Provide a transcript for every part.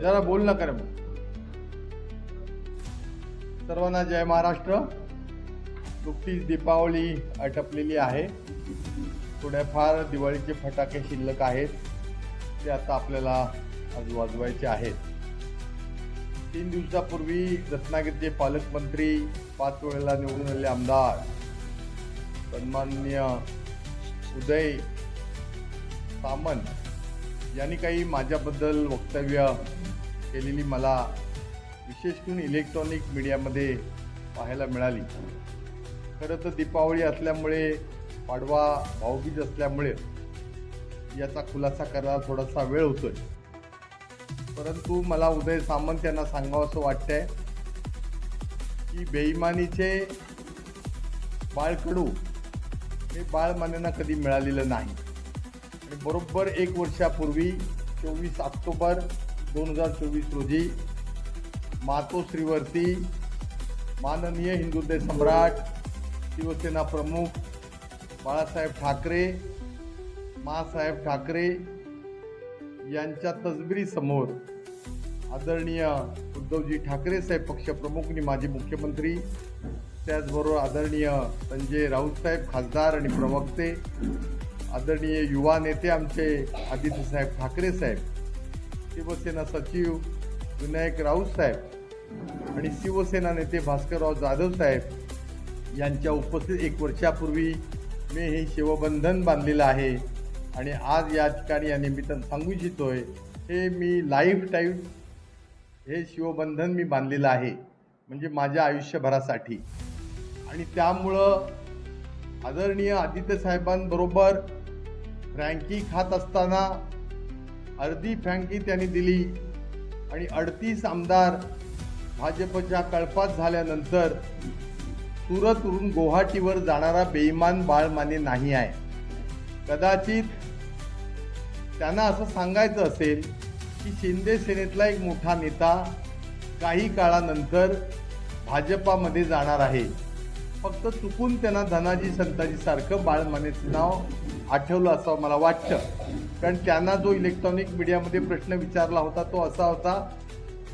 जरा बोल ना कर. सर्वांना जय महाराष्ट्र. नुकतीच दीपावली आटपलेली आहे. थोड्याफार दिवाळीचे फटाके शिल्लक आहेत. ते आता आपल्याला आज वाजवायचे आहेत. तीन दिवसापूर्वी रत्नागिरीचे पालकमंत्री पाच वेळेला निवडून आलेले आमदार. सन्माननीय उदय सामंत यांनी काही माझ्याबद्दल वक्तव्य केलेली मला विशेष करून इलेक्ट्रॉनिक मीडियामध्ये पाहायला मिळाली. खरं तर दीपावली असल्यामुळे पाडवा भाऊबीज असल्यामुळे याचा खुलासा करायला थोडासा वेळ होतोय. परंतु मला उदय सामंत यांना सांगावं असं वाटतंय की बेईमानीचे बाळकडू हे बाळमान्यांना कधी मिळालेलं नाही. आणि बरोबर एक वर्षापूर्वी चोवीस ऑक्टोबर दोन हजार चोवीस रोजी मातोश्रीवरती माननीय हिंदुत्व सम्राट शिवसेना प्रमुख बाळासाहेब ठाकरे मासाहेब ठाकरे यांच्या तजबिरीसमोर आदरणीय उद्धवजी ठाकरे साहेब पक्षप्रमुख आणि माजी मुख्यमंत्री त्याचबरोबर आदरणीय संजय राऊतसाहेब खासदार आणि प्रवक्ते आदरणीय युवा नेते आमचे आदित्यसाहेब ठाकरे साहेब शिवसेना सचिव विनायक राऊत साहेब आणि शिवसेना नेते भास्करराव जाधव साहेब यांच्या उपस्थित एक वर्षापूर्वी मी हे शिवबंधन बांधलेलं आहे आणि आज या ठिकाणी या निमित्तानं सांगू इच्छितो आहे हे मी लाईफ टाईम हे शिवबंधन मी बांधलेलं आहे म्हणजे माझ्या आयुष्यभरासाठी. आणि त्यामुळं आदरणीय आदित्य साहेबांबरोबर रँकिंग खात असताना अर्धी फ्रँकी त्यांनी दिली. आणि अडतीस आमदार भाजपच्या कळपात झाल्यानंतर सुरतवरून गुवाहाटीवर जाणारा बेईमान बाळ माने नाही आहे. कदाचित त्यांना असं सांगायचं असेल की शिंदे सेनेतला एक मोठा नेता काही काळानंतर भाजपामध्ये जाणार आहे. फक्त चुकून त्यांना धनाजी संताजी सारखं बाळमानेचं नाव आठवलं असं मला वाटतं. कारण त्यांना जो इलेक्ट्रॉनिक मीडियामध्ये प्रश्न विचारला होता तो असा होता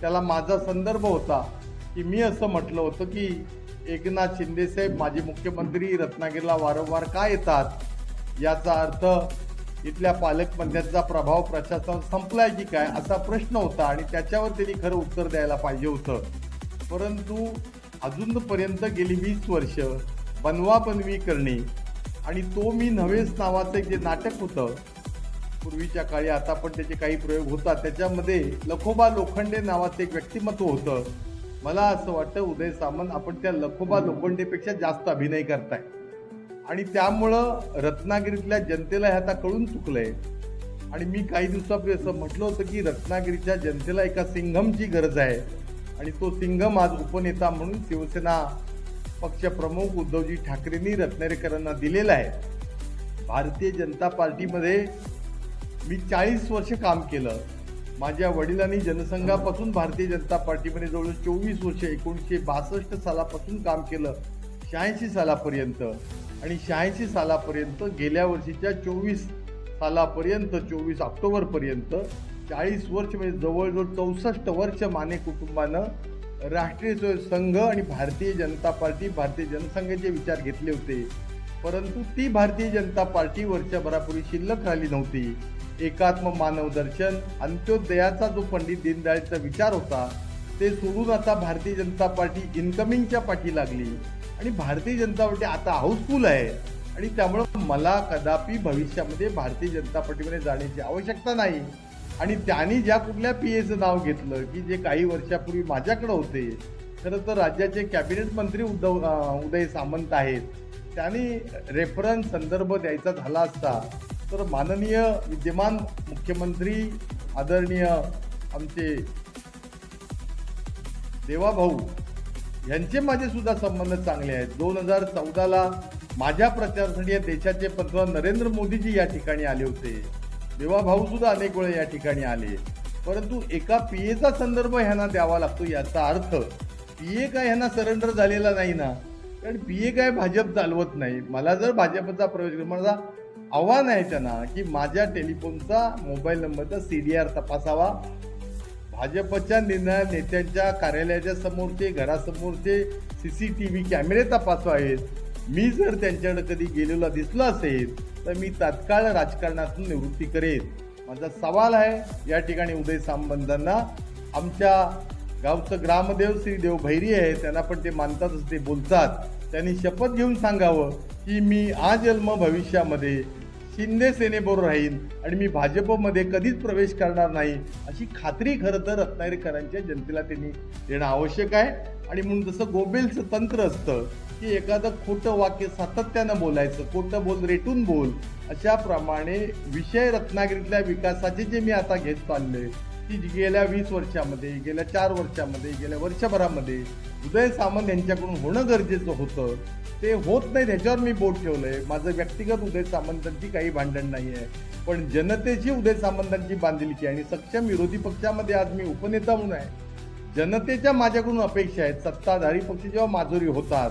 त्याला माझा संदर्भ होता की मी असं म्हटलं होतं की एकनाथ शिंदेसाहेब माजी मुख्यमंत्री रत्नागिरीला वारंवार का येतात? याचा अर्थ इथल्या पालकमंत्र्यांचा प्रभाव प्रशासन संपलाय की काय असा प्रश्न होता आणि त्याच्यावर त्यांनी खरं उत्तर द्यायला पाहिजे होतं. परंतु अजूनपर्यंत गेली वीस वर्ष बनवाबनवी करणे आणि तो मी नव्हेच नावाचं जे नाटक होतं पूर्वीच्या काळी आता पण त्याचे काही प्रयोग होतात. त्याच्यामध्ये लखोबा लोखंडे नावाचं एक व्यक्तिमत्व होतं. मला असं वाटतं उदय सामंत आपण त्या लखोबा लोखंडेपेक्षा जास्त अभिनय करताय. आणि त्यामुळं रत्नागिरीतल्या जनतेला हे आता कळून चुकलंय. आणि मी काही दिवसापूर्वी असं म्हटलं होतं की रत्नागिरीच्या जनतेला एका सिंघमची गरज आहे. आणि तो सिंघम आज उपनेता म्हणून शिवसेना पक्षप्रमुख उद्धवजी ठाकरेंनी रत्नागिरीकरांना दिलेला आहे. भारतीय जनता पार्टीमध्ये मी चाळीस वर्ष काम केलं. माझ्या वडिलांनी जनसंघापासून भारतीय जनता पार्टीमध्ये जवळ चोवीस वर्ष एकोणीसशे बासष्ट सालापासून काम केलं शहाऐंशी सालापर्यंत. आणि शहाऐंशी सालापर्यंत गेल्या वर्षीच्या चोवीस सालापर्यंत चोवीस ऑक्टोबरपर्यंत चाळीस वर्ष म्हणजे जवळजवळ चौसष्ट वर्ष माने कुटुंबानं राष्ट्रीय संघ आणि भारतीय जनता पार्टी भारतीय जनसंघाचे विचार घेतले होते. परंतु ती भारतीय जनता पार्टी वर्षभरापूर्वी शिल्लक राहिली नव्हती. एकात्म मानव दर्शन अंत्योदयाचा जो पंडित दीनदयाळचा विचार होता ते सोडून आता भारतीय जनता पार्टी इन्कमिंगच्या पाठी लागली. आणि भारतीय जनता पार्टी आता हाऊसफुल आहे. आणि त्यामुळं मला कदापि भविष्यामध्ये भारतीय जनता पार्टीमध्ये जाण्याची आवश्यकता नाही. आणि त्यांनी ज्या कुठल्या पी एचं नाव घेतलं की जे काही वर्षापूर्वी माझ्याकडे होते खरं तर राज्याचे कॅबिनेट मंत्री उद्धव उदय सामंत आहेत. त्यांनी रेफरन्स संदर्भ द्यायचा झाला असता तर माननीय विद्यमान मुख्यमंत्री आदरणीय आमचे देवाभाऊ यांचे माझे सुद्धा संबंध चांगले आहेत. दोन हजार चौदाला माझ्या प्रचारासाठी या देशाचे पंतप्रधान नरेंद्र मोदीजी या ठिकाणी आले होते. देवाभाऊ सुद्धा अनेक वेळा या ठिकाणी आले. परंतु एका पी एचा संदर्भ ह्यांना द्यावा लागतो याचा अर्थ पी ए काय ह्यांना सरेंडर झालेला नाही ना. कारण पी ए काय भाजप चालवत नाही. मला जर भाजपचा प्रवेश माझा आव्हान आहे त्यांना की माझ्या टेलिफोनचा मोबाईल नंबरचा सी डी आर तपासावा. भाजपच्या निर्णय नेत्यांच्या कार्यालयाच्या समोरचे घरासमोरचे सी सी टी व्ही कॅमेरे तपासवावेत मी जर त्यांच्याकडे कधी गेलेला दिसलो असेल तर मी तात्काळ राजकारणातून निवृत्ती करेन. माझा सवाल आहे या ठिकाणी उदय सामबंधांना आमच्या गावचं ग्रामदेव श्री देव भैरी आहे त्यांना पण ते मानतातच ते बोलतात. त्यांनी शपथ घेऊन सांगावं की मी आजन्म भविष्यामध्ये शिंदे सेनेबरोबर राहीन आणि मी भाजपमध्ये कधीच प्रवेश करणार नाही अशी खात्री खरं तर रत्नागिरीकरांच्या जनतेला त्यांनी देणं आवश्यक आहे. आणि म्हणून जसं गोबेलचं तंत्र असतं की एखादं खोटं वाक्य सातत्यानं बोलायचं खोटं बोल रेटून बोल अशाप्रमाणे विषय रत्नागिरीतल्या विकासाचे जे मी आता घेत चाललोय की गेल्या वीस वर्षामध्ये गेल्या चार वर्षामध्ये गेल्या वर्षभरामध्ये उदय सामंत यांच्याकडून होणं गरजेचं होतं. ते होत नाही त्याच्यावर मी बोट ठेवलं आहे माझं व्यक्तिगत उदय सामंतांची काही भांडण नाही आहे पण जनतेची उदय सामंतांची बांधिलकी आणि सक्षम विरोधी पक्षामध्ये आज मी उपनेता म्हणून आहे. जनतेच्या माझ्याकडून अपेक्षा आहेत सत्ताधारी पक्ष जेव्हा माजुरी होतात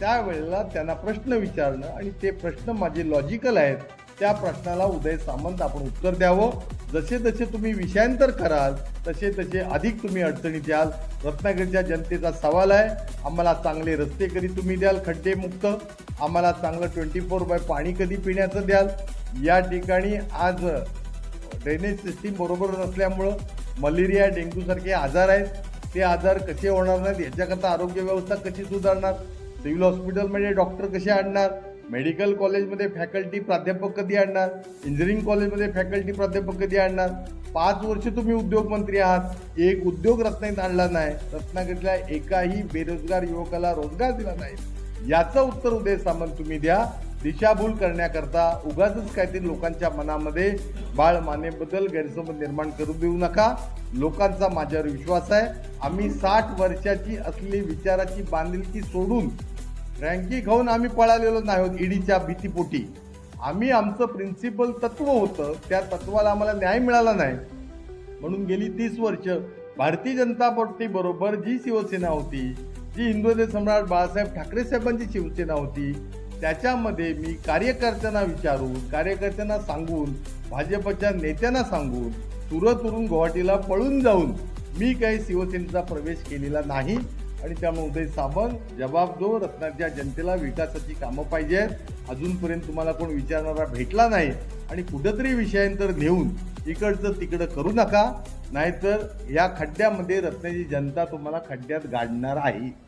त्यावेळेला त्यांना प्रश्न विचारणं आणि ते प्रश्न माझे लॉजिकल आहेत त्या प्रश्नाला उदय सामंत आपण उत्तर द्यावं. जसे जसे तुम्ही विषयांतर कराल तसे तसे अधिक तुम्ही अडचणीत याल. रत्नागिरीच्या जनतेचा सवाल आहे आम्हाला चांगले रस्ते कधी तुम्ही द्याल? खड्डेमुक्त. आम्हाला चांगलं ट्वेंटी फोर बाय पाणी कधी पिण्याचं द्याल? या ठिकाणी आज ड्रेनेज सिस्टीम बरोबर नसल्यामुळं मलेरिया डेंग्यूसारखे आजार आहेत. ते आजार कसे होणार नाहीत? याच्याकरता आरोग्य व्यवस्था कशी सुधारणार? सिव्हिल हॉस्पिटलमध्ये डॉक्टर कसे आणणार? मेडिकल कॉलेजमध्ये फॅकल्टी प्राध्यापक कधी आणणार? इंजिनिअरिंग कॉलेजमध्ये फॅकल्टी प्राध्यापक कधी आणणार? पाच वर्ष तुम्ही उद्योगमंत्री आहात. एक उद्योग रत्नागिरीत आणला नाही. रत्नागिरीतल्या एकाही बेरोजगार युवकाला रोजगार दिला नाही. याचं उत्तर उदय सामंत तुम्ही द्या. दिशाभूल करण्याकरता उगाच काहीतरी लोकांच्या मनामध्ये बाळ मानेबद्दल गैरसमज निर्माण करू देऊ नका. लोकांचा माझ्यावर विश्वास आहे. आम्ही साठ वर्षाची असलेली विचाराची बांधिलकी सोडून रँकी खाऊन आम्ही पळालेलो नाही आहोत ईडीच्या भीतीपोटी. आम्ही आमचं प्रिन्सिपल तत्व होतं त्या तत्वाला आम्हाला न्याय मिळाला नाही. म्हणून गेली तीस वर्ष भारतीय जनता पार्टी बरोबर जी शिवसेना होती जी हिंदू सम्राट बाळासाहेब ठाकरे साहेबांची शिवसेना होती त्याच्यामध्ये मी कार्यकर्त्यांना विचारून कार्यकर्त्यांना सांगून भाजपच्या नेत्यांना सांगून सुरत उरून गुवाहाटीला पळून जाऊन मी काही शिवसेनेचा प्रवेश केलेला नाही. आणि त्यामुळे उदय सामंत जबाब रत्नागिरीच्या रत्नाच्या जनतेला विकासाची कामं पाहिजे आहेत. अजूनपर्यंत तुम्हाला कोण विचारणारा भेटला नाही. आणि कुठंतरी विषयांतर नेऊन इकडचं तिकडं करू नका. नाहीतर या खड्ड्यामध्ये रत्नाची जनता तुम्हाला खड्ड्यात गाडणार आहे.